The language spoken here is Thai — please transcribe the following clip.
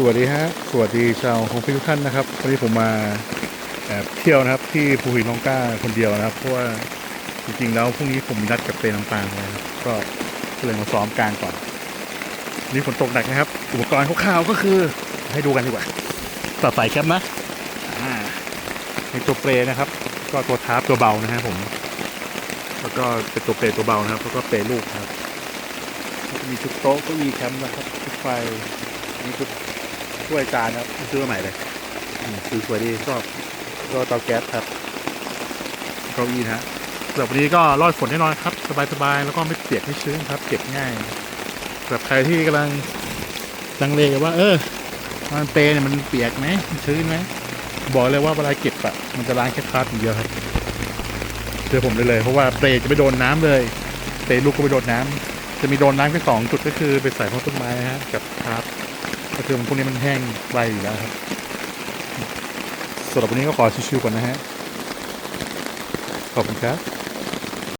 สวัสดีฮะสวัสดีชาวโฮมพิทุกท่านนะครับวันนี้ผมมาแอบเที่ยวนะครับ ที่ภูหินน้องกล้าคนเดียวนะครับ เพราะว่าจริงๆแล้วพรุ่งนี้ผมมีนัดกับเปรลำปางเลยนะครับก็เลยมาซ้อมกลางก่อนนี่ฝนตกหนักนะครับ อุปกรณ์คร่าวๆก็คือให้ดูกันดีกว่าตัดสายแคปนะในตัวเปรนะครับ ก็ตัวทาร์ปตัวเบานะฮะผม แล้วก็เป็นตัวเปรตัวเบานะครับแล้วก็เปรลูกครับมีชุดโต๊ะก็มีแคมป์นะครับชุดไฟนี่คือ ถ้วยจานครับซื้อมาใหม่เลยอืมคือสวยดีชอบก็เตาแก๊สครับเก้าอี้นะฮะสำหรับวันนี้ก็รอดฝนแน่นอนครับ สบายๆแล้วก็ไม่เปียกไม่ชื้นครับเก็บง่ายสำหรับใครที่กำลังลังเลว่า เออมันเปย์เนี่ยมันเปียกไหมมันชื้นไหมบอกเลยว่าเวลาเก็บอะมันจะล้างแค่คราบอย่างเดียวครับเชื่อผมได้เลยเพราะว่าเปรย์จะไม่โดนน้ำเลยเปรย์ลูกก็ไม่โดนน้ำจะมีโดนน้ำแค่สองจุดก็คือไปใส่พวกต้นไม้นะฮะกับคราบ ก็คือพวกนี้มันแห้งไวอยู่แล้วครับสำหรับวันนี้ก็ขอชิวๆก่อนนะฮะ ขอบคุณครับ